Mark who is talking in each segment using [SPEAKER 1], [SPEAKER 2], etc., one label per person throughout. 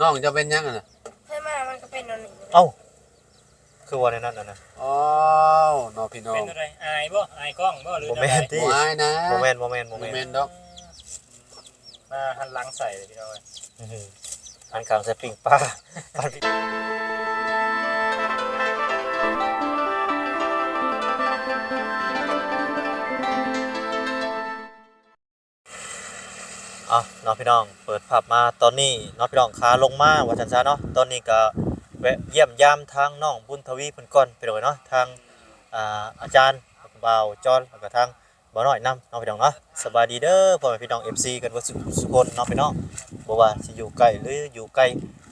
[SPEAKER 1] น้องจะเป็นยังไงน่ะ
[SPEAKER 2] ใช่ไหมมันก็เป็นนอนหนึ่ง
[SPEAKER 3] เอ้า คือว่าในนั้นน่ะนะ
[SPEAKER 1] อ้าวน้องพี่น้อ
[SPEAKER 4] เป็
[SPEAKER 1] ง
[SPEAKER 4] นอะไรอายบ่อายกล้องบ่หรือ
[SPEAKER 3] โม
[SPEAKER 4] อะ
[SPEAKER 3] เม
[SPEAKER 4] ไร
[SPEAKER 3] นต์ที่
[SPEAKER 1] บ่อายนะ
[SPEAKER 3] โมเมนต์โมเมนต์โม
[SPEAKER 1] โม
[SPEAKER 3] เมนต์
[SPEAKER 1] เมนต์ดอก
[SPEAKER 4] มาหันหลังใส่เลยพี่น้องเอ้ย
[SPEAKER 3] อื้อหืออันกลางใส่ปิ้งปลาปันปิ้ง อะน้องพี่น้องเปิดภาพมาตอนนี้น้องพี่น้องขาลงมาว่าจันซาเนาะตอนนี้ก็แวะเยี่ยมยามทางน้องบุญทวีเพิ่นก่อนไปเลยเนาะทางอ่าอาจารย์บ่าวจอนแล้วก็ทางบ่าวน้อยนำน้องพี่น้องเนาะสบายดีเด้อพ่อแม่พี่น้อง FC กันว่าสุสุคนน้องพี่น้องบ่ว่าสิอยู่ไกลหรืออยู่ไกล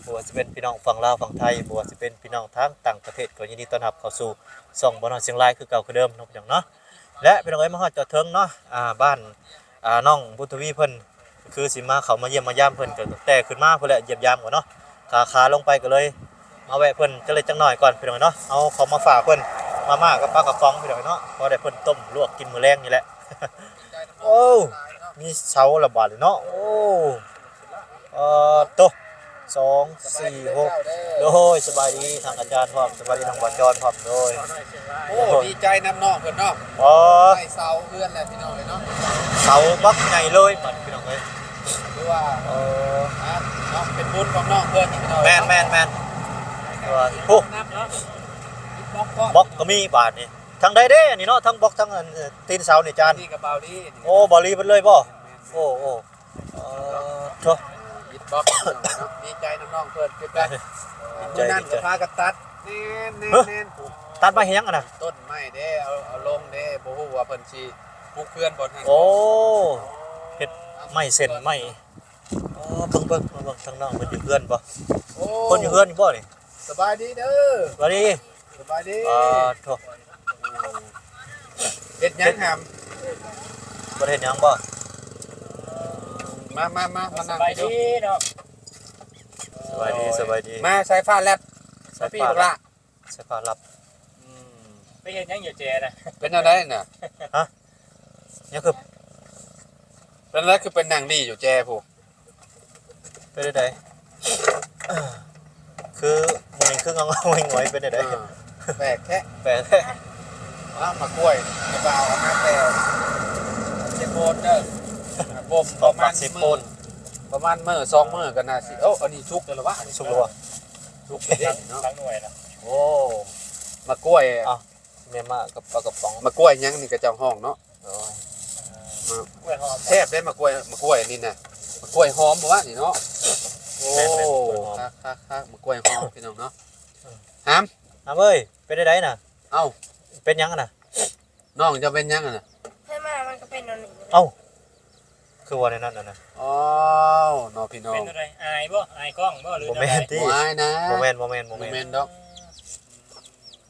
[SPEAKER 3] บ่ว่าสิเป็นพี่น้องฝั่งลาวฝั่งไทยบ่ว่าสิเป็นพี่น้องทางต่างประเทศก็ยินดีต้อนรับเข้าสู่ช่องบ่าน้อยเชียงรายคือเก่าคือเดิมน้องพี่น้องเนาะและพี่น้องเอ้ยมาฮอดจอดเทิงเนาะอ่าบ้านอ่าน้องบุญทวีเพิ่น คือสิมาเขามาเยี่ยมมายามเพิ่นก็แต่ขึ้นมาเพิ่นแหละเยี่ยมยามก่อนเนาะขาขาลงไปก็เลย มาแวะเพิ่นก็เลยจังหน่อยก่อนพี่น้องเนาะเอาของมาฝากเพิ่นมาม่ากับปลากระป๋องพี่น้องเนาะพอได้เพิ่นต้มลวกกินมื้อแรงนี่แหละโอ้มีเสาระบาดเลยเนาะโอ้เอ่อโตะสองสี่หกโดยสบายดีทางอาจารย์พร้อมสบายดีทางบอจรพร้อมโดย
[SPEAKER 1] โอ้ดีใจน้ำน้องเพิ่นเนาะ
[SPEAKER 3] อ๋อ
[SPEAKER 1] ได้เสาเพื่อนแหละพี่น้องเลยเนาะ
[SPEAKER 3] เสาบักใหญ่เลยบัดพี่น้องเอ้ย
[SPEAKER 1] คือ ว่า
[SPEAKER 3] เออ
[SPEAKER 1] อะเนาะเป็นบุญของน้องเพิ่นพี่น้อง
[SPEAKER 3] แมนแมนแมนตัวโอ้
[SPEAKER 4] นับเนาะ
[SPEAKER 1] บล็อกก็
[SPEAKER 3] บล็อกก็มีบาทนี่ทั้งได้เด้อันนี่เนาะทั้งบล็อกทั้งอันเอ่อตีนเสานี่จาน
[SPEAKER 1] นี่กับเบาดี
[SPEAKER 3] โอ้บอลีเพิ่นเลยบ่โอ้โอ้เออโถ
[SPEAKER 1] ยิดบล็อกพี่น้องเนาะดีใจน้ำน้องเพิ่นคือกัน
[SPEAKER 3] ดีใจ
[SPEAKER 1] มื้อนั้น
[SPEAKER 3] ดี
[SPEAKER 1] ก็
[SPEAKER 3] ใจ
[SPEAKER 1] พากันตัดแน่นแน่นแน่นปลูก
[SPEAKER 3] ตัดมาเฮ็ดหยังอะนะ
[SPEAKER 1] ต้นไม้เด้เอาเอาลงเด้บ่ฮู้ว่าเพิ่นสิปลูกเพื่อนบ่ทัน
[SPEAKER 3] โอ้เฮ็ดไม้เส้นไม้ อ๋อเบิ่งเบิ่งมาเบิ่งทางน้องเพิ่นอยู่เฮือนบ่
[SPEAKER 1] โอ้
[SPEAKER 3] คนอยู่เฮือนอยู่บ่นี่
[SPEAKER 1] สบายดีเด้อ
[SPEAKER 3] สวัสดี
[SPEAKER 1] สบายดี
[SPEAKER 3] อ่าโถ
[SPEAKER 1] เฮ็ดหยังหาม
[SPEAKER 3] บ่ได้เฮ็ดหยังบ่
[SPEAKER 1] มามามามา
[SPEAKER 4] ส
[SPEAKER 1] นั่ง
[SPEAKER 4] บาย
[SPEAKER 1] ดู
[SPEAKER 4] ดีเนาะ
[SPEAKER 3] สบายดีสบายดี
[SPEAKER 1] มาสายฟ้าแลบ
[SPEAKER 3] สาย
[SPEAKER 1] พี่
[SPEAKER 3] ฟ้า
[SPEAKER 1] บักละ
[SPEAKER 3] สายฟ้ารับ
[SPEAKER 1] อืม
[SPEAKER 4] ไปเห็นยังอยู่เจนะ
[SPEAKER 1] เป็นอะไรน่ะ
[SPEAKER 3] นี่คือ
[SPEAKER 1] เป็นอะไรคือเป็นนางดีอยู่แจผู้
[SPEAKER 3] เป็นได้ไดคือมันนี่คือเงาๆงอยๆเป็นได้ได
[SPEAKER 1] เออแปลกแท้
[SPEAKER 3] แปลก
[SPEAKER 1] อ้าวมากล้วยกระเป๋าเอามาแต่เชฟโบนเด้อบ่ม
[SPEAKER 3] บ
[SPEAKER 1] ป
[SPEAKER 3] อก
[SPEAKER 1] ระ
[SPEAKER 3] ปั
[SPEAKER 1] มาณ
[SPEAKER 3] กสิบ
[SPEAKER 1] มื้
[SPEAKER 3] ป
[SPEAKER 1] อนประมาณมื้อสองมื้อก็น่าสิเอ้าอันนี้ชุกแล้วเหรอวะ
[SPEAKER 3] สุกแล้ววะ
[SPEAKER 1] ชุกเด้เนาะ
[SPEAKER 4] ทั้งหน่วยนะ
[SPEAKER 1] โอ้มากล้วย
[SPEAKER 3] อ้าวเมียมากับปลากระป๋อง
[SPEAKER 1] มากล้วยหยังนี่ก็เจ้าห้องเนาะ
[SPEAKER 3] โอ้ย
[SPEAKER 4] กล้วยหอม
[SPEAKER 1] แทบได้มากล้วยมากล้วยนี่น่ะมากล้วยหอมบ่วะนี่เนาะ โอ้ครับครับครับมากล้วยหอมพี่น้องเนาะหาม
[SPEAKER 3] น้ำเอ้ยเป็นได้ไดน่ะ
[SPEAKER 1] เอ้า
[SPEAKER 3] เป็นหยังอะน่ะ
[SPEAKER 1] น้องจะเป็นยังไงน่ะ
[SPEAKER 2] ใช่ไหมมันก็เป็นนอนหนึ่ง
[SPEAKER 3] เอ้าคือว่าในนั้นน่ะนะ
[SPEAKER 1] อ้าวน้องพี่น้อ
[SPEAKER 4] เป็
[SPEAKER 1] ง
[SPEAKER 4] นอะไรอายบ่อายกล้องบ่หรือ
[SPEAKER 3] โม
[SPEAKER 4] อะ
[SPEAKER 3] เม
[SPEAKER 4] ไร
[SPEAKER 3] นต์ที่
[SPEAKER 1] บ่อายนะ
[SPEAKER 3] โมเมนต์โมเมนต์โม
[SPEAKER 1] โม
[SPEAKER 3] เมน
[SPEAKER 1] เม
[SPEAKER 3] ต์
[SPEAKER 1] นต์ดอก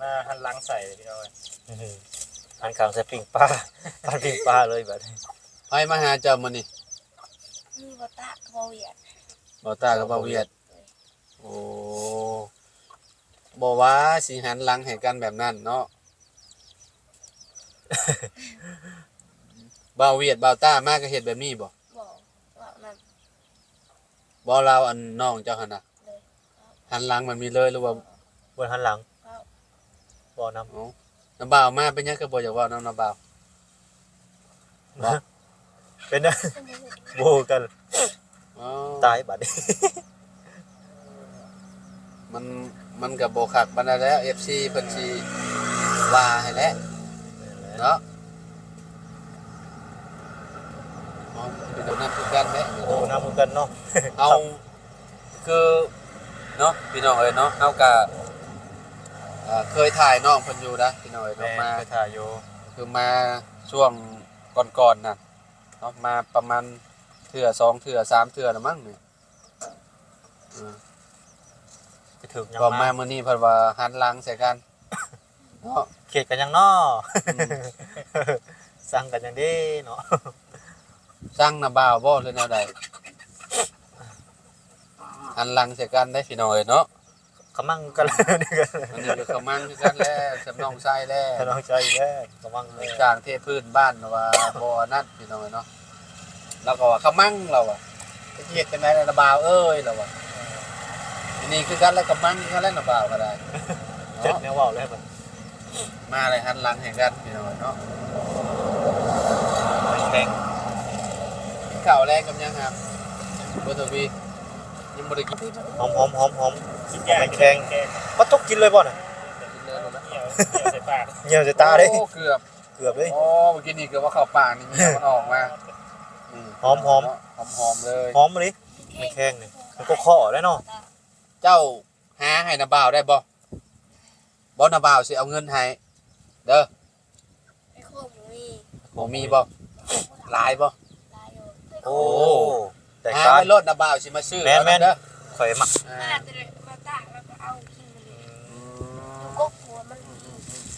[SPEAKER 4] มาหันหลังใส่เลยพี่น้องเอ้ย
[SPEAKER 3] อื้อหืออันข้างใส่ปิ้งปลาปันปิ้งปลาเลยแบบนี้
[SPEAKER 1] ไปมาหาเจ้ามื้อนี้
[SPEAKER 2] มีบตะกระเบาเหยี ยด
[SPEAKER 1] บ่ตากับบ่เวียด โอ้บ่ว่าสิหันหลังให้กันแบบนั้นเนาะบ่าวเวียดบ่าวต้ามาก็เฮ็ดแบบนี้บ่
[SPEAKER 2] บอกว่านั่น
[SPEAKER 1] บ่เราอันน้องเจ้าหั่นน่ะ
[SPEAKER 2] เลย
[SPEAKER 1] หันหลังมันมีเลยหรือว่า
[SPEAKER 3] บนหันหลัง
[SPEAKER 2] เขา
[SPEAKER 3] บ่อน้
[SPEAKER 1] เอ้าน้ำบ่าวมาเป็นหยังก็บ่อยากเว้านำน้ำบ่าว บ่ำ
[SPEAKER 3] เป็นนะ โบกัน
[SPEAKER 1] อ๋อ
[SPEAKER 3] ตายบัดนี้
[SPEAKER 1] มันมันก็บ่คักปานใดแล้ว FC เพิ่นสิว่าให้แล้วเนาะเอาเป็นน้ำคือกันแหละ
[SPEAKER 3] โอ้น้ำมือกันเนาะ
[SPEAKER 1] เอาคือเนาะพี่น้องเอ้ยเนาะเอากะเอ่อเคยถ่ายน้องเพิ่นอยู่นะพี่น้องเอ้ย
[SPEAKER 3] แม่
[SPEAKER 1] เนาะมา
[SPEAKER 3] ไปถ่ายอยู่
[SPEAKER 1] คือมาช่วงก่อนๆน่ะเนาะมาประมาณ เทื่อสองเทื่อสามเทื่อละมั้งนี่เออ
[SPEAKER 3] ไปถึงยัง
[SPEAKER 1] ก็มา
[SPEAKER 3] มา
[SPEAKER 1] มื้อนี้เพิ่นว่าหันหลังใส่กันเนาะ
[SPEAKER 3] เขตกันยังเนาะ
[SPEAKER 1] อืม
[SPEAKER 3] สั่งกันยังดีเนาะ
[SPEAKER 1] สร้างนาบ่าวบ่หรือแนวใดหันหลังใส่กันได้พี่น้องเอ้ยเนาะ
[SPEAKER 3] ขมั่งกันเลยนี่กัน
[SPEAKER 1] อันนี้ก็เขามั่งคือกันแล้วสำนองไส้แล้ว
[SPEAKER 3] ถ้าน้องใจแย่ขมั่งเลย
[SPEAKER 1] จ้างเทพื้นบ้านว่าบ่นั่นพี่น้องเนาะ แล้วก็ว่าเขามั่งเราอะไปเฮ็ดจังได๋ระบาวเอ้ยเราอะนี่คือกันแล้วกับมันคือกันแล้วนะบ่าวก็ได้
[SPEAKER 3] เจ็ด
[SPEAKER 1] เนาะ
[SPEAKER 3] แนวเว้าเลยมัน
[SPEAKER 1] มาเลยหันหลังให้กันพี่น้อยเนาะ
[SPEAKER 3] แข็ง
[SPEAKER 1] กินข้าวแรงกับยังครับบ่ทวียังบ่ได้กิน
[SPEAKER 3] หอมหอมหอมหอม
[SPEAKER 4] กินแกง
[SPEAKER 3] มันแข็ง
[SPEAKER 4] แกง
[SPEAKER 3] บ่ตกกินเลยบ่น่ะ
[SPEAKER 1] กินเลยหมดแล้ว
[SPEAKER 4] เหนียวเหนียวใส่ปาก
[SPEAKER 3] เหี่ยวใส่ตาเด้
[SPEAKER 1] โอ้เกือบ
[SPEAKER 3] เกือบเลย
[SPEAKER 1] โอ้เมื่อกี้นี่เกือบว่าเข้าปากนี่เมียมันออกมานี่
[SPEAKER 3] หอมหอม
[SPEAKER 1] หอมหอมเลย
[SPEAKER 3] หอมมาดิไม่แข็งนี่มันก็ข้อได้เนาะ
[SPEAKER 1] เจ้าหาให้นาบ่าวได้บ่บ่นาบ่าวสิเอาเงินให้เด้อ
[SPEAKER 2] ไอ้โคมมี
[SPEAKER 1] บ่มีบ่หลายบ่
[SPEAKER 2] ลายอยู่
[SPEAKER 3] โอ้แต่
[SPEAKER 1] หา
[SPEAKER 3] การ
[SPEAKER 1] ไว้รถนาบ่าวสิมาซื้อ
[SPEAKER 3] แม่นแม่น
[SPEAKER 1] เอาเด้อ
[SPEAKER 3] ข่อยมัก
[SPEAKER 1] อ่า
[SPEAKER 2] มาแต่มาตากแล้วก็เอากินมาเลย
[SPEAKER 1] อื
[SPEAKER 2] ก็
[SPEAKER 1] ม
[SPEAKER 2] หัวมัน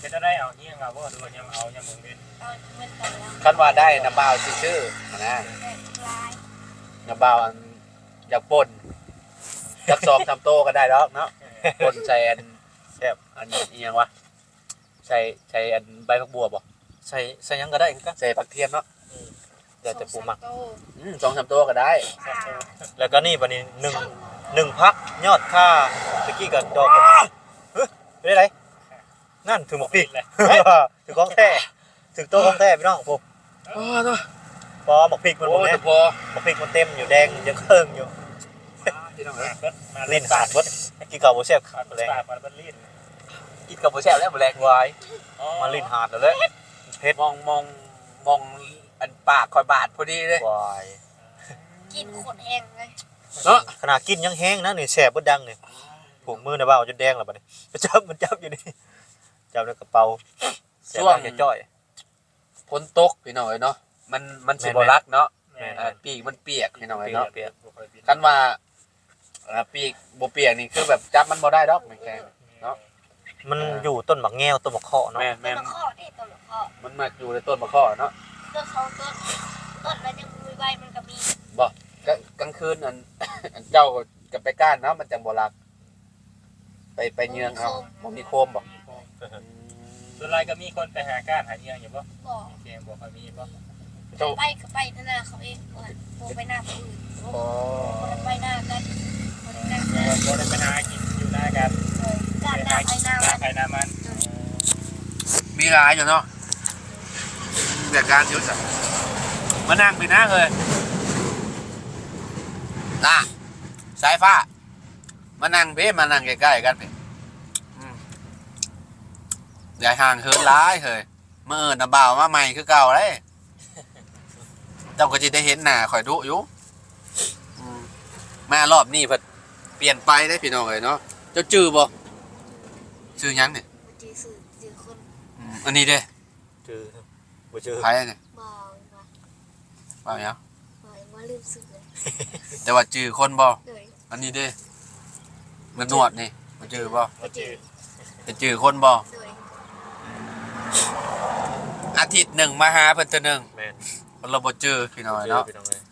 [SPEAKER 4] จะได้เอาเงี้ยงเอาบ่ดูยังเอายังมึงเป็น
[SPEAKER 2] เอาเงินไปแล้ว
[SPEAKER 1] คันว่าได้นาบ่าวสิซื้อนะ
[SPEAKER 2] ได้ลาย
[SPEAKER 1] นาบ่าวอันอยากป่นจักซองทำโตก็ได้ดอกเนาะป่นใส่อัน
[SPEAKER 3] แซ่บ
[SPEAKER 1] อันอีหยังวะใส่ใส่อันใบผักบัวบ่
[SPEAKER 3] ใส่ใส่หยังก็ได้คือกัน
[SPEAKER 1] ใส่ผักเทียมเนาะ
[SPEAKER 3] เดี๋ยวจะปูมัก
[SPEAKER 2] โต
[SPEAKER 1] อืมสองสามตัวก็ได้
[SPEAKER 3] แล้วก็นี่บัดนี้หนึ่งหนึ่งพักยอดค่าตะกี้กับดอกกับเฮ้ยเป็นไร นั่นถึงหมกดิก
[SPEAKER 4] เลย
[SPEAKER 3] ถึงของแท้ถึงตัวของแท้พี่น้องผม
[SPEAKER 1] โอ้ตัว
[SPEAKER 3] พอหมกพริกมันหม
[SPEAKER 1] โอ้
[SPEAKER 3] ด
[SPEAKER 1] ย
[SPEAKER 3] แน่
[SPEAKER 1] แต่พอ
[SPEAKER 3] หมกพริกมันเต็มอยู่แดงยังเครื่องอยู่
[SPEAKER 1] พี่น้อง
[SPEAKER 4] มา
[SPEAKER 1] เอ้ย
[SPEAKER 4] เบิดมา
[SPEAKER 3] ลิ้นหาดเบดกินข้าวบ่แซ่บ
[SPEAKER 4] ขาด
[SPEAKER 3] แรง
[SPEAKER 4] ปากมันลิ้น
[SPEAKER 1] กินกับโบแซ่บแล้วโบแรงวาย
[SPEAKER 3] มาลิ้นหาดแล้วเลยเผ็ด
[SPEAKER 1] มองมองมองอันปากคอยบาดพอดีเลย
[SPEAKER 3] วาย
[SPEAKER 2] กินขนแห้งเลย
[SPEAKER 1] เนาะ
[SPEAKER 3] ขนาดกินยังแห้งนะนี่แสบบ่ดังนี่ผูกมือนะบ่าวจนแดงแล้วบัดนี้ไปจับมันจับอยู่นี่ จับในกระเป๋าแสบดังจะจ้อย
[SPEAKER 1] ฝนตกพี่น้องเอ้ยเนาะมันมันสิ
[SPEAKER 3] แม่
[SPEAKER 1] บ่
[SPEAKER 3] นๆ
[SPEAKER 1] รักเนาะ
[SPEAKER 4] แม่
[SPEAKER 1] อ่าปีกมันเปียกพี่น้องเอ้ยเนาะ
[SPEAKER 3] เปียก
[SPEAKER 1] คันว่าอ่าปีกบ่เปียกนี่คือแบบจับมันบ่ได้ดอกแม่นแกง เนาะ
[SPEAKER 3] มันอยู่ต้นหมักแง้วต้นหมักเคาะเนาะ
[SPEAKER 1] แม่น
[SPEAKER 2] ต้
[SPEAKER 1] แม่น
[SPEAKER 2] นมะข้อนี่ต้นมะข้อ
[SPEAKER 1] มันมาอยู่ในต้นมะข้อเนาะ
[SPEAKER 2] ต้นเขาต้นต้นแล้วยังมีใบมันก็มี
[SPEAKER 1] กลางกลางคืนอัน อันเจ้าก็ไปก้านเนาะมันจังบ่รัก ไปไปเยืองเอาบ่มีโคมบ่
[SPEAKER 4] ส่วนไรก็มีคนไปหาก้านหาเงี้ยอยู่บ่
[SPEAKER 2] บอก
[SPEAKER 4] เกมบ่ค่อยมีบ่
[SPEAKER 1] เจ้า
[SPEAKER 2] ไปก็ไปหน้าเขาเองก่อนโบไปหน้าคนอื่นโบ
[SPEAKER 1] อ๋อ
[SPEAKER 2] ไปหน้ากันโบไปหน้ากัน
[SPEAKER 4] บ่ได้ไปหากินอยู่หน้ากัน
[SPEAKER 2] เลยการหน้าไปหน้า
[SPEAKER 4] หน้า
[SPEAKER 2] มัน
[SPEAKER 4] ใครหน้ามัน
[SPEAKER 1] มีหลายอยู่เนาะแบบการยุทธอะมานั่งไปนั่งเลยน่ะสายฟ้ามานั่งเพ่มานั่งใกล้ๆกันเพ่อืม อย่าห่างเหินร้ายเฮ้ยเมื่อเอิญนะบ่าวมาใหม่คือเก่าเลยเจ้าก็จะได้เห็นหน้าข่อยดุอยู่อืมมารอบนี้เพิ่นเปลี่ยนไปได้พี่น้องเลยเนาะเจ้าจื้อบ่ชื่อหยังเนี่ย
[SPEAKER 2] มันจือสื่อจือคน
[SPEAKER 1] อืมอันนี้เด้
[SPEAKER 3] เจอบ่เจอ
[SPEAKER 1] ไพ่เนี่ย
[SPEAKER 2] บอกว่า
[SPEAKER 1] ว่าหยัง
[SPEAKER 2] บอกว่าลืมสื่อเลย
[SPEAKER 1] แต่ว่าจื้อคนบ่
[SPEAKER 2] เลย
[SPEAKER 1] อันนี้เด้มันนวดนี่มันจื้อบ่
[SPEAKER 2] ก็จือ
[SPEAKER 1] เป็นจื้อคนบ่
[SPEAKER 2] เลย
[SPEAKER 1] อาทิตย์หนึ่งมาหาเพิ่นเทื่อหนึง
[SPEAKER 3] แม่น
[SPEAKER 1] เพิ่นเราบ่จื้อพี่น้อย
[SPEAKER 3] เจอ
[SPEAKER 1] เนาะ
[SPEAKER 3] พี่น้องเอ้ย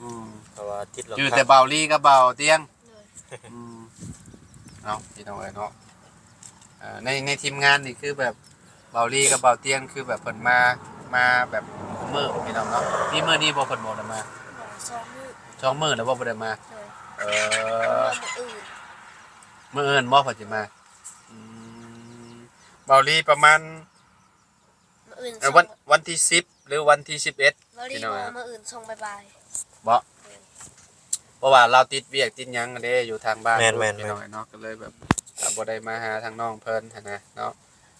[SPEAKER 1] อืม
[SPEAKER 3] เพราะว่าทิศเรา
[SPEAKER 1] จื้อแต่เบาลี่กับเบาเตียง
[SPEAKER 2] เลย
[SPEAKER 1] อืมเอาพี่น้อยเนาะเอ่อในในทีมงานนี่คือแบบเบาลี่กับเบาเตียงคือแบบเพิ่นมามาแบบมื้อพี่น้องเนาะมีมื้อนี้บ่เพิ่นบ่ได้มา
[SPEAKER 2] บอกสองมือ
[SPEAKER 1] สองมื้อแล้วบ่บ่ได้มา
[SPEAKER 2] เลย
[SPEAKER 1] เอ
[SPEAKER 2] เอ
[SPEAKER 1] อ
[SPEAKER 2] ออื่น
[SPEAKER 1] มื่อเอินบ่พอจิมาอืมเบาลีประมาณ
[SPEAKER 2] มา อื่น
[SPEAKER 1] เอ่อวันวันที่สิบหรือวันที่สิบเอ็ด
[SPEAKER 2] มารีบอกมาอื่นส่งบายบาย
[SPEAKER 1] บ่เพราะว่าเราติดเวียกติดหยังกันเด้อยู่ทางบ้าน
[SPEAKER 3] แม่นแม่น
[SPEAKER 1] พี่
[SPEAKER 3] แม่
[SPEAKER 1] น้อนยเนาะก็เลยแบบอ่าบ่ได้มาหาทางน้องเพิ่นหั้นนะเนาะ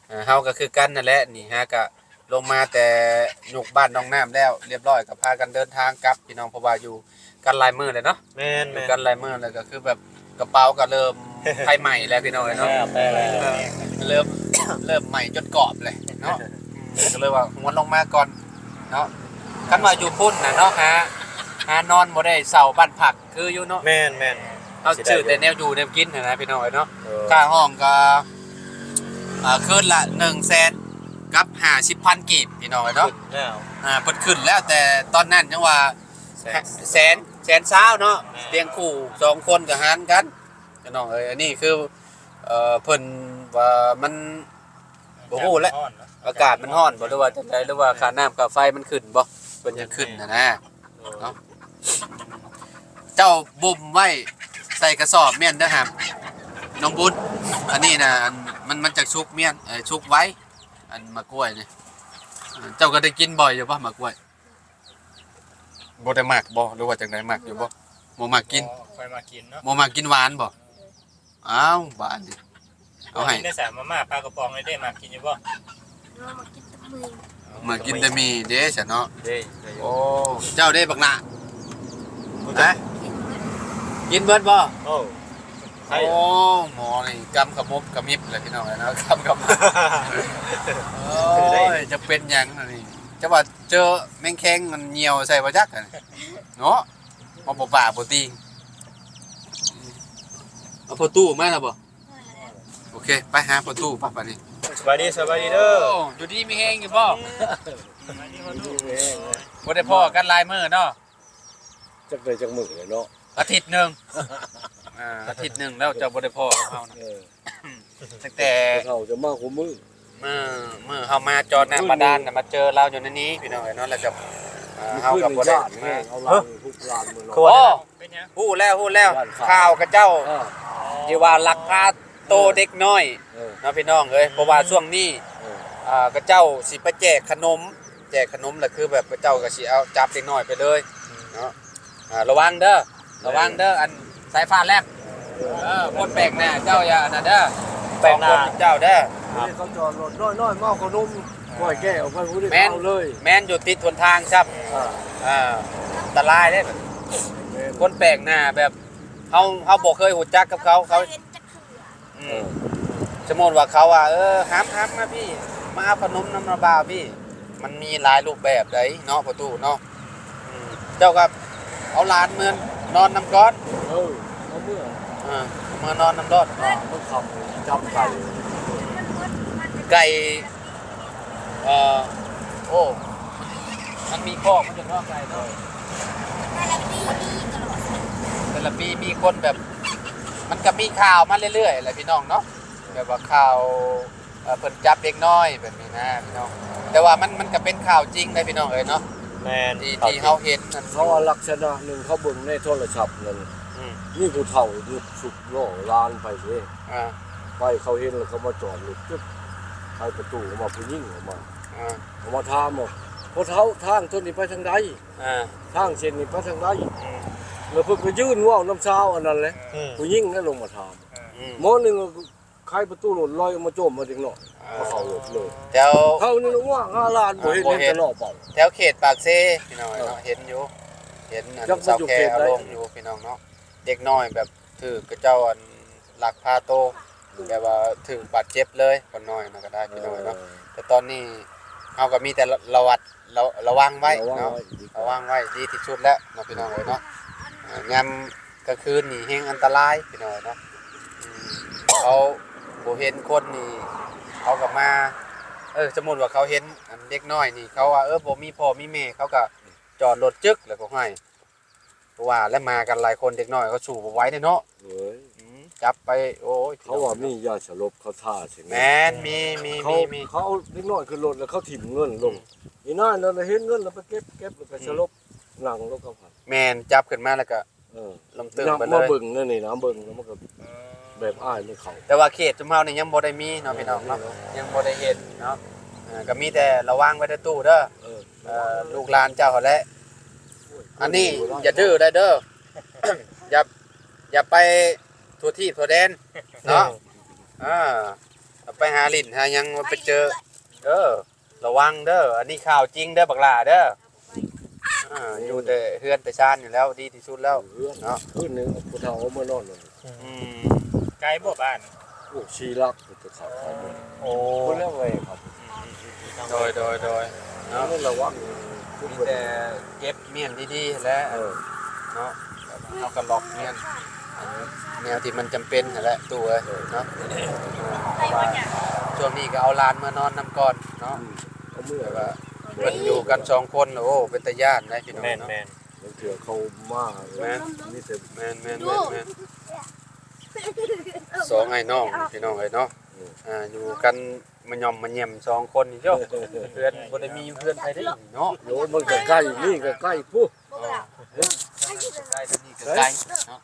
[SPEAKER 1] เอ่อเฮาก็คือกันนั่นแหละนี่ฮะก็ลงมาแต่หยุกบ้านน้องน้ำแล้ว เรียบร้อยก็พากันเดินทางกลับพี่น้องเพราะว่าอยู่กันหลายมื้อเลยเนาะ
[SPEAKER 3] แม่น
[SPEAKER 1] อยู่
[SPEAKER 3] แม่น
[SPEAKER 1] กันหลายมื้อเลยก็คือแบบกระเป๋าก็เริ่ม ไทยใหม่แล้วพี่น้องเนาะ
[SPEAKER 3] แปลอะไร
[SPEAKER 1] เริ่ม เริ่มใหม่จนกรอบเลยเนาะอืม ก็เลยว่าหัวลงมาก่อนเนาะคันว่าอยู่พุ่นนะเนาะฮะหานอนบ่ได้เสาบ้านผักคืออยู่เนาะ
[SPEAKER 3] แม่นแม่น
[SPEAKER 1] เอาชื่อแต่แนวอยู่แนวกินนะนะพี่น้องเนาะ
[SPEAKER 3] เออ
[SPEAKER 1] ค่าห้องก็อ่าคืนละ1แสนกับ50,000กีบพี่น้องเนาะ
[SPEAKER 3] แล้ว
[SPEAKER 1] อ่าเพิ่นขึ้นแล้วแต่ตอนนั้นยังว่า
[SPEAKER 3] แสน
[SPEAKER 1] แสนแสนเช้าเนาะ
[SPEAKER 3] แม่
[SPEAKER 1] เตียงคู่สองคนก็หารกันพี่น้องเอ้ยอันนี้คือเอ่อเพิ่นว่ามัน บ่ฮู้แหละอากาศมันร้อนบ่หรือว่าจังไดหรือว่าค่าน้ำค่าไฟมันขึ้นบ่เพิ่นยังขึ้นนะนะเนาะเจ้าบ่มไว้ใส่กระสอบเมียนเด้อครับน้องบุญอันนี้นะอันมันมันจากชุกเมียนเออชุกไว้อันมะกล้วยนี่เออเจ้าก็ได้กินบ่อยอยู่ป่ะมะกล้วยบ่ได้มักบ่หรือว่าจังไดมักอยู่บ่บ่มักกิน
[SPEAKER 4] ค่อยมากินเนาะ
[SPEAKER 1] บ่มักกินหวานบ่อ้าวบานดิ เอาให้
[SPEAKER 4] กินได้สามมาม่าปลากระป๋องเลยได้มากินอยู่บ่
[SPEAKER 2] เรามากินตะมือ
[SPEAKER 1] มากินแต่มีเด้ซะเนาะ
[SPEAKER 3] เด้ได้อยู่
[SPEAKER 1] โอ้เจ้าได้บักหน้า
[SPEAKER 3] รู้จั
[SPEAKER 1] ฮะ
[SPEAKER 3] ก
[SPEAKER 1] กินเบิดบ่
[SPEAKER 3] โอ้ใคร
[SPEAKER 1] โอ้หมอนี่กำขมบกระมิบเลยพี่น้องเอ้ยเนาะกำขมบโอ้ยจะเป็นหยังอันนี่จะว่าเจอแมงแข้งมันเหนียวใส่บ่จักอันนี้เนาะเอาบ่ป่าบ่ตีเอาพอตู้มาแล้วบ่ โอเค ไปหาพอตู้ป่ะป่ะนี่
[SPEAKER 3] สบายดีสบายดีเด้อ
[SPEAKER 1] โอ้อยู่ดีมีแฮงอยู่บ่บ่ได้พอกันหลายมื้อเนาะ
[SPEAKER 5] จักได้จักมื้อเลยเนาะ
[SPEAKER 1] อาทิตย์หนึงอ่าอาทิตย์หนึงแล้วเจะบ่ได้พอกับเฮานะ
[SPEAKER 5] เออ
[SPEAKER 1] ตั้งแต่
[SPEAKER 5] เฒ่าจะมากกว่ามื้อ
[SPEAKER 1] เมื่อเมื่อเฮามาจอดน้ำบาดาลน่ะมาเจอเราอยู่ในนี้พี่น้องเอ้ยเนาะแล้วก็อ่าเฮา
[SPEAKER 5] ขึ้น
[SPEAKER 1] กับ
[SPEAKER 5] ใน
[SPEAKER 1] บ่ได้
[SPEAKER 5] ญาติแม่
[SPEAKER 1] มา
[SPEAKER 5] เอาลานทุกลานมื้อ
[SPEAKER 3] คือ
[SPEAKER 5] เนาะ
[SPEAKER 3] ว่า
[SPEAKER 1] โอ้
[SPEAKER 4] เป็นหยัง
[SPEAKER 1] ฮู้แล้วฮู้แล้ว
[SPEAKER 5] บ้านข่าว
[SPEAKER 1] ข่าวกับเจ้า
[SPEAKER 5] อ่า
[SPEAKER 1] ที่ว่าลักพา โตเด็กน้อย
[SPEAKER 5] เออ
[SPEAKER 1] เนาะพี่น้องเอ้ยเพราะว่าช่วงนี้
[SPEAKER 5] เออ
[SPEAKER 1] อ่าก็เจ้าสิไปแจกขนม แจกขนมแหละคือแบบเจ้าก็สิเอาจับเด็กน้อยไปเลยเนาะอ่าระวังเด้อระวังเด้ออันสายฟ้าแลบเออคนแปลกหน้าเจ้าอย่าอันนั้นเด้อ
[SPEAKER 3] แปลกหน้า
[SPEAKER 1] สองคนเจ้าเด้อ
[SPEAKER 5] นี่เขาจอดรถน้อยๆเมาขนมก้อยแก้วไปผู้ใด
[SPEAKER 1] แม่น
[SPEAKER 5] เอาเลย
[SPEAKER 1] แม่นอยู่ติดทนทางครับ
[SPEAKER 5] อ่า
[SPEAKER 1] อ่าอันตรายเด้อ
[SPEAKER 5] แม่น
[SPEAKER 1] คนแปลกหน้าแบบเฮาเฮาบ่เคยรู้จักกับเขาเขา
[SPEAKER 2] เห็นจะ เขือ
[SPEAKER 1] อื
[SPEAKER 5] เอ
[SPEAKER 1] ม
[SPEAKER 5] อ
[SPEAKER 1] สมมติว่าเขาว่าเออห้ามห้ามมาพี่ มาเอาขนมน้ำระบาวพี่ มันมีหลายรูปแบบเลยเนาะประตูเนาะอืมเจ้าก็เอาหลานเมือนนอนน้ำก้อน
[SPEAKER 5] เออเอาเมื่อ
[SPEAKER 1] อ่าเมื่อนอนน้ำรอด
[SPEAKER 5] อ่ามันขับจับไก่
[SPEAKER 2] มันมดมันจะ
[SPEAKER 1] ไก่เอ่อโอ้มันมีข้อกมันจะข้อกไก่เนาะ
[SPEAKER 2] แต่ละปีมีตลอด
[SPEAKER 1] แต่ละปีมีคนแบบ มันก็มีข่าวมาเรื่อยๆแหละพี่น้องเนาะแบบว่าข่าวเอ่อเพิ่นจับเด็กน้อยแบบนี้นะพี่น้อง แต่ว่ามันมันก็เป็นข่าวจริงเลยพี่น้องเอ้ยเนาะ
[SPEAKER 3] แมน
[SPEAKER 1] ที่ที่เฮาเห็นนั่น
[SPEAKER 5] เขาว่าลักษณะหนึ่งเขาเบิ่งในโทรศัพท์นั่น
[SPEAKER 1] อืม
[SPEAKER 5] นี่ผู้เฒ่ายุดสุกโล่ลานไปเด้
[SPEAKER 1] อ่า
[SPEAKER 5] ไปเขาเห็นแล้วเขามาจอดรถจุดใครประตูออกมาผู้หญิงออกมา
[SPEAKER 1] อ่า
[SPEAKER 5] ออกมาถามบอกพอเท้าทางต้นนี้ไปทางใด
[SPEAKER 1] อ่า
[SPEAKER 5] ทางเส้นนี้ไปทางใด
[SPEAKER 1] อืม
[SPEAKER 5] แล้วเพิ่นก็ยื่นว่าวน้ำเช้าอันนั้นแหละ
[SPEAKER 3] อืม
[SPEAKER 5] ผู้หญิงนั่นลงมาถาม
[SPEAKER 1] อืม
[SPEAKER 5] หมอหนึงก็ใครประตูรถลอยออกมาโจมมาเด็กเนาะมาเข้ารถเลย
[SPEAKER 1] แถว
[SPEAKER 5] เขานี่นึกว่าห้าล้านบ่เห็น
[SPEAKER 1] บ่เห็
[SPEAKER 5] เห็
[SPEAKER 1] น
[SPEAKER 5] นตลอดเปล่า
[SPEAKER 1] แถวเขตปากเซพี่น้องเนาะเห็นอยู่เห็นอัน
[SPEAKER 5] จักมัน
[SPEAKER 1] สาว
[SPEAKER 5] อยู่
[SPEAKER 1] แค
[SPEAKER 5] เขต
[SPEAKER 1] เอา
[SPEAKER 5] ใด
[SPEAKER 1] ลงอยู่พี่น้องเนาะเด็กน้อยแบบถือกระเจ้าอันหลักพาโตแบบว่าถือบาดเจ็บเลยคนน้อยนะก็ได้พี่น้องเนาะแต่ตอนนี้เฮาก็มีแต่ระวัดระระวังไว้
[SPEAKER 5] ระวัง
[SPEAKER 1] เนาะ
[SPEAKER 5] ไว้ดีก
[SPEAKER 1] ระ
[SPEAKER 5] ว่า
[SPEAKER 1] วังไว้ดีที่สุดแล้วเนาะพี่น้องเอ้ยเนาะอ่า ยามกลางคืนนี่แฮงอันตรายพี่น้องเอ้ยเนาะอืมเขาบ่เห็นคนนี่เขาก็มา เออสมมุติว่าเขาเห็นอันเด็กน้อยนี่ เขาว่าเออบ่มีพ่อมีแม่เขาก็จอดรถจึกแล้วก็ให้เพราะว่าแล้วมากันหลายคนเด็กน้อยเขาสู้บ่ไหวเด้เนาะ
[SPEAKER 5] เอ้ย
[SPEAKER 1] อืมจับไปโอ้ย
[SPEAKER 5] เขาว่ามียาสลบเขาท่าใช่ไหม
[SPEAKER 1] แม่นมีมี
[SPEAKER 5] เขา
[SPEAKER 1] มีมี
[SPEAKER 5] เขาเอาเล็กน้อยขึ้นรถแล้วเขาถิ่มเงินลงอีน่านั่นน่ะเห็นเงินแล้วไปเก็บเก็บแล้วก็สลบ หลังแล้วก็ผ่าน
[SPEAKER 1] แม่นจับขึ้นมาแล้วก็
[SPEAKER 5] เออ
[SPEAKER 1] ลำตึง
[SPEAKER 5] น้ำ
[SPEAKER 1] ไปเล
[SPEAKER 5] มายเบิ่งนั่นนี่นะเบิ่งแล้วมันก็แบบอ้ายไม่เข้า
[SPEAKER 1] แต่ว่าเขตจุมเฮานี่ยังบ่ได้มีเนาะพี่น้องเนาะยังบ่ได้เห็นเนาะอ่าก็มีแต่ระวังไว้ในตู้เด้อ
[SPEAKER 5] เออ
[SPEAKER 1] เอ่อลูกหลานเจ้าเขาแหละ อันนี้อย่าดื้อได้เด้อ อย่าอย่าไปทัวที่ทัวแดนเนาะอ่าเอาไปหาลิ้นหาหยังมาไปเจอเด้อระวังเด้อ อันนี้ข่าวจริงเด้อบักหลาเด้อ อ่าอยู่แต่เฮือนแต่ชานอยู่แล้วดีที่สุดแล้ว
[SPEAKER 5] เรื่อง
[SPEAKER 1] เนาะ
[SPEAKER 5] ขึ้นหนึงเอาผู้เฒ่าเอามานอนเลย
[SPEAKER 1] อืม
[SPEAKER 4] ไกลบ่บ้าน
[SPEAKER 5] โอ้ชีรักจะขับเขาหมด
[SPEAKER 1] โอ้
[SPEAKER 5] คนแล้วไว้ครับ
[SPEAKER 1] โดยโดยโดย
[SPEAKER 5] เนาะ
[SPEAKER 1] เนาะ
[SPEAKER 5] ระวังทุก
[SPEAKER 1] มี
[SPEAKER 5] คน
[SPEAKER 1] แต่เก็บเมียนดีๆและ
[SPEAKER 5] เออ
[SPEAKER 1] เนาะเอากระหลอกเมียนอันแนวที่มันจำเป็นนั่นแหละตัวเนาะ
[SPEAKER 2] ใครว่าเนี่ย
[SPEAKER 1] ช่วงนี้ก็เอาหลานมานอนนำก่อนเนาะ
[SPEAKER 5] เอามือ
[SPEAKER 1] แบบว่า เพิ่นอยู่กันสองคนโอ้เป็นตาญาตินะพี่น้อง
[SPEAKER 3] แมน
[SPEAKER 1] เนาะ
[SPEAKER 3] แมน
[SPEAKER 5] บางเถื่อเขามาเลยนี่แต่
[SPEAKER 1] แม่นแม่นแม่นแม่นสองไอ้น้องพี่น้องเอ้ยเนาะอ่าอยู่กันมันยอมมันเยี่ยมสองคนนี่เจ้าเพื่อนบ่ได้มีเพื่อนใครได้เนาะ
[SPEAKER 5] โยมันก็ใกล้นี่ก็ใกล้ปุ๊บ
[SPEAKER 2] บอกเรา
[SPEAKER 1] ใกล้ทางนี้ก็ใกล้เนาะ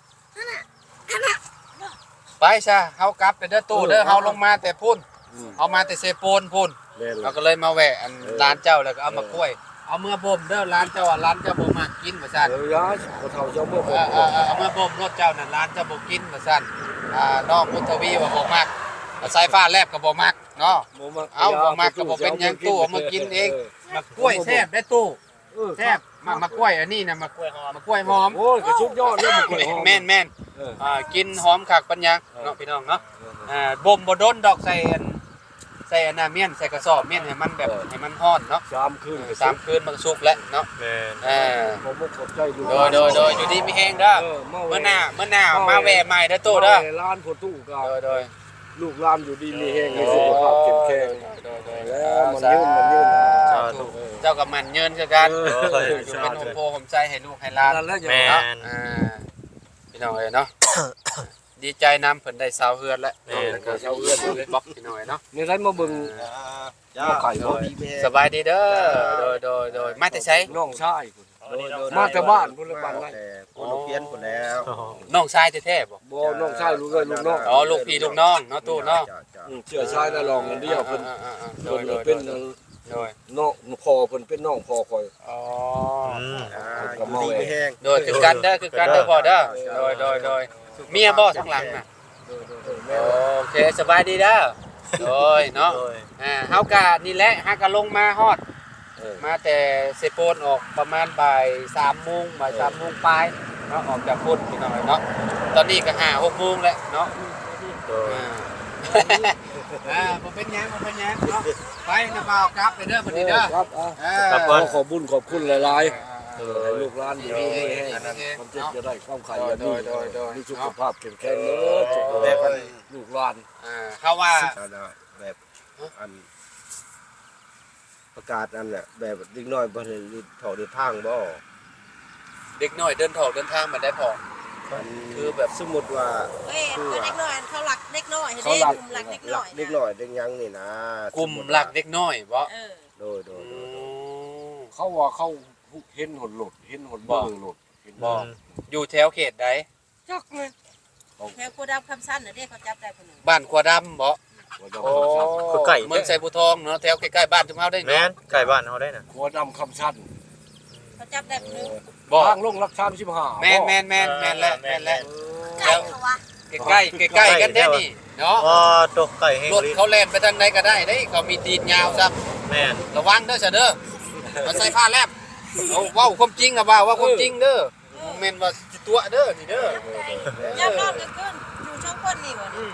[SPEAKER 1] ไปซะเฮากลับไปเด้อตู้เด้อเฮาลงมาแต่พุ่น
[SPEAKER 5] อืม
[SPEAKER 1] เอามาแต่เซโปนพุ่น
[SPEAKER 5] แม่น
[SPEAKER 1] เราก็เลยมาแวะอันร้านเจ้าแล้วก็เอามากล้วย เอาเมื่อบ่มเด้อร้านเจ้าอะร้านเจ้าบ่มากินว่าซั่น
[SPEAKER 5] เดี๋ยวยาเขาเฒ่าเจ้าบ่บ
[SPEAKER 1] เอ
[SPEAKER 5] อก
[SPEAKER 1] อเออเออเอาเมื่อบ่มรถเจ้านั่นร้านเจ้าบ่กินว่าซั่นอ่าน้องพุทธวีว่าบ่มักสายฟ้าแลบก็บ่มักเนาะ
[SPEAKER 5] บ่มัก
[SPEAKER 1] เอาบ่มักก็บ่เป็นหยังตู้เอามากินเอง มากล้วยแซ่บได้ตู้
[SPEAKER 5] เออ
[SPEAKER 1] แซ่บมามากล้วยอันนี้นะมากล้วยหอมมากล้วยหอม
[SPEAKER 5] โอ้ยก็ชุดยอดเลยมันกล้วยหอม
[SPEAKER 1] แม่นแม่น
[SPEAKER 5] เออ
[SPEAKER 1] อ่ากินหอมคักปัญญาเนาะพี่น้องเนาะ อ่าบ่มบ่โดนดอกใส่อัน ใส่อันน่ะเมี่ยนใส่กระสอบเมี่ยนให้มันแบบให้มันฮ้อนเนาะ
[SPEAKER 5] สามคืนก็
[SPEAKER 1] สามคืนมันก็สุกแล้วเนาะ
[SPEAKER 3] แม่น
[SPEAKER 1] อ่า
[SPEAKER 5] ผมบ่ขอบใจลูก
[SPEAKER 1] โดยโดยโดยอยู่ดีมีแฮงเด้อ
[SPEAKER 5] เออมา
[SPEAKER 1] เมื่อ
[SPEAKER 5] แวะ
[SPEAKER 1] หน้าเมื่อหน้ามาแวะใหม่เด้อตู้เด้อ
[SPEAKER 5] มาแวะร้านพ่อตู้ก็
[SPEAKER 1] โดยโดย
[SPEAKER 5] ลูกหลานอยู่ดีมีแห้งให้สุขภาพเข้มแข็ง
[SPEAKER 1] โดยโดย
[SPEAKER 5] แล้วมันยืนมันยืน
[SPEAKER 1] สาธุเจ้ากับมันเยินคือกัน
[SPEAKER 5] เออ
[SPEAKER 1] อยู่เป็นโฮมโพผมใจให้ลูกให้หลาน
[SPEAKER 5] นั่นแหละอย่าง
[SPEAKER 3] แม่
[SPEAKER 5] นั้น
[SPEAKER 3] น
[SPEAKER 1] อ่าพี่น้องเอ้ยเนาะ ดีใจนำเพิ่นได้สาวเฮือนแล้ว
[SPEAKER 3] แม่น
[SPEAKER 1] แล้วก็สาวเฮือนเลยบอกพี่น้อยเนาะ
[SPEAKER 5] นี่ท่านมาเบิ่ง
[SPEAKER 4] จ้า
[SPEAKER 5] ไก่บ่
[SPEAKER 1] สบายดีเด้อโดยโดยโดยมาแต่ไส
[SPEAKER 5] น้องชายพุ่น
[SPEAKER 4] เอานี่น้อง
[SPEAKER 5] มาแต่บ้านพุ่นละบ้านไร
[SPEAKER 4] คนเพี้ยนคนแล้ว
[SPEAKER 3] โอ้โห
[SPEAKER 1] น้องชายแท้ๆบ่
[SPEAKER 5] บ่น้องชายลูกเอ้ยลูกน้อง
[SPEAKER 1] อ๋อลูกพี่ลูกน้องเนาะตู้เนาะ
[SPEAKER 5] อืมเชื่อชายน่ะลองกันเดียวเพิ่น
[SPEAKER 1] อ่าๆๆๆโด
[SPEAKER 5] เพิ่
[SPEAKER 1] ย
[SPEAKER 5] น
[SPEAKER 1] โดย
[SPEAKER 5] เป็น
[SPEAKER 1] โดยโดย
[SPEAKER 5] น้องพ่อเพิ่นเป็นน้องพ่อคอย
[SPEAKER 1] อ๋อ
[SPEAKER 3] อืม
[SPEAKER 4] ก็มองแห้ง
[SPEAKER 1] โดยคือกันเด้อคือกันเด้อพ่อเด้อโดยโดยโดย เมียบ่ทั้งหลังน่ะ
[SPEAKER 5] แม่
[SPEAKER 1] โอเคสบายดีเด้อโดยเนาะ
[SPEAKER 3] โดย
[SPEAKER 1] อ่าเฮากะนี่แหละฮากะลงมาฮอด
[SPEAKER 5] เออ
[SPEAKER 1] มาแต่เซโปนออกประมาณบ่ายสามโมงบ่ายสามโมงปลายเนาะออกจากพุทธพี่น้องเนาะตอนนี้ก็ห้าหกโมงแล้วเนาะ
[SPEAKER 3] โดย
[SPEAKER 1] อ่าอ่าผมเป็นหยังผมเป็นหยังเนาะไปนะบ่าวกลับไปเด้อพอดีเด้อ
[SPEAKER 5] ครับอะ
[SPEAKER 1] อ่า
[SPEAKER 3] ครับ
[SPEAKER 5] ขอขอบบุญขอบคุณหลายๆ
[SPEAKER 1] อ่า
[SPEAKER 5] เออให้ลูกหลานอยู่ดีมีแห้งความเจ็บจะได้ความไข่อย่า
[SPEAKER 1] โด
[SPEAKER 5] ดี
[SPEAKER 1] ยโดยโดย
[SPEAKER 5] มีสุขภาพเข้มแข็งเด้อสุข
[SPEAKER 4] แบบ
[SPEAKER 5] ลูกหลาน
[SPEAKER 1] อ่าเขาว่า
[SPEAKER 4] แบบอันประกาศอันน่ะแบบเดิ้งน้อยบ่ได้ถอดทางบ่
[SPEAKER 1] เด็กน้อยเดินถอกเดินทางมาได้พอคือแบบ
[SPEAKER 4] สมมติว่า
[SPEAKER 6] เว้ยเด็กน้อยเขาหลักเด็กน้อยเห็นเด็กหลักเด็ก
[SPEAKER 4] ห
[SPEAKER 6] น้
[SPEAKER 4] ลั
[SPEAKER 6] อกย
[SPEAKER 4] เด็กน้อยเด็กยังนี่นะ
[SPEAKER 1] กลุ่มหลักเด็กน้อยบ่
[SPEAKER 4] โดยโดยโดย
[SPEAKER 5] เขาว่าเขา เห็นหนหลดเห็นหนเบิ่งหลดเห็น
[SPEAKER 1] บ่อยู่แถวเขตใด
[SPEAKER 5] จักเลย
[SPEAKER 6] แถวกูดำคำสั้นน่ะเด็กเขาจับได้คนหนึ่ง
[SPEAKER 1] บ้านขวดำบ่
[SPEAKER 5] หัวดำ
[SPEAKER 1] โอ้
[SPEAKER 5] คำชัน
[SPEAKER 3] คือไก่
[SPEAKER 1] เมืองไสบูทองเนาะแถวใกล้ๆบ้านทุกเฮาได้
[SPEAKER 3] แม่
[SPEAKER 1] เนาะ
[SPEAKER 3] นไก่บ้านเฮาได้น่ะ
[SPEAKER 5] หัวดำคำชัน
[SPEAKER 6] เขาจับได้คนหนึ่ง
[SPEAKER 1] บ่
[SPEAKER 5] ทางลงรักชามสิบห้า
[SPEAKER 1] แม่นแม่นแม่นแม่นแหละแม่นแหละ
[SPEAKER 6] ไก่เขาวะ
[SPEAKER 1] ใกล้ๆใกล้ๆกันเด้นี่เนาะ
[SPEAKER 3] อ๋อตกไก่แห้ง
[SPEAKER 1] รถ
[SPEAKER 3] ลิ้น
[SPEAKER 1] เขาแล่นไปทางใดก็ได้เด้เขามีตีนยาวซับ
[SPEAKER 3] แม่น
[SPEAKER 1] ระวังเด้อเสยเด้อมาใส่ผ้าแลบ เอาเว้าความจริงอะบ่าวว่าความจริงเด้อบ่แม่นว่าสิตัวเด้อนี่เด้อ
[SPEAKER 6] ย่ำนอนกันขึ้นอยู่ช่องคนนี่วะ
[SPEAKER 1] อืม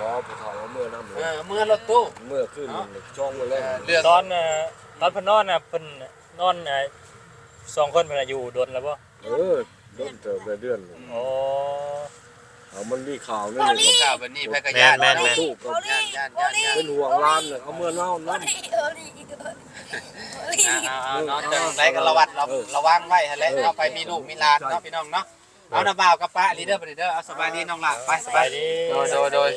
[SPEAKER 5] บ่ผู้เฒ่าเมื่อน้ำเล
[SPEAKER 1] เอยอเมื่อรถตู้
[SPEAKER 5] เมื่อขึ้นช่องมาแล้ว
[SPEAKER 1] เรื่อง
[SPEAKER 7] ตอนเอ่อตอนเพิ่นนอนน่ะเพิ่นนอนเอ่อสองคนเพิ่นน่ะอยู่โดนแล้วบ่
[SPEAKER 5] เออเดินเติมไปเดือนหนึ่ง
[SPEAKER 7] อ๋อ
[SPEAKER 5] เอามันมีข่าวนั่น
[SPEAKER 1] ลูกข่าวแบบนี้แพ้กระ
[SPEAKER 3] แม่
[SPEAKER 1] ยาน
[SPEAKER 3] นแม่น
[SPEAKER 1] เนาะ
[SPEAKER 3] แม่น
[SPEAKER 5] ตู้ก็
[SPEAKER 6] โอลี่โอลี่
[SPEAKER 5] เป็นห่วงร้านเนี่ยเอาเมื่อเน่า
[SPEAKER 6] โอ
[SPEAKER 5] นั่น
[SPEAKER 6] ลี่โอลี่โอลี่
[SPEAKER 1] เอาเอาเนาะจังไดก็ระวัดระระวังไว้หั่นแหละเนาะไปมีลูกมีหลานเนาะพี่น้องเนาะเอาน้าบ่าวกับป้าลีเดอร์ไปลีเดอร์เอาสบายดีน้องหล่ะไปสบายดี
[SPEAKER 7] ดี
[SPEAKER 1] โดยโดยโดย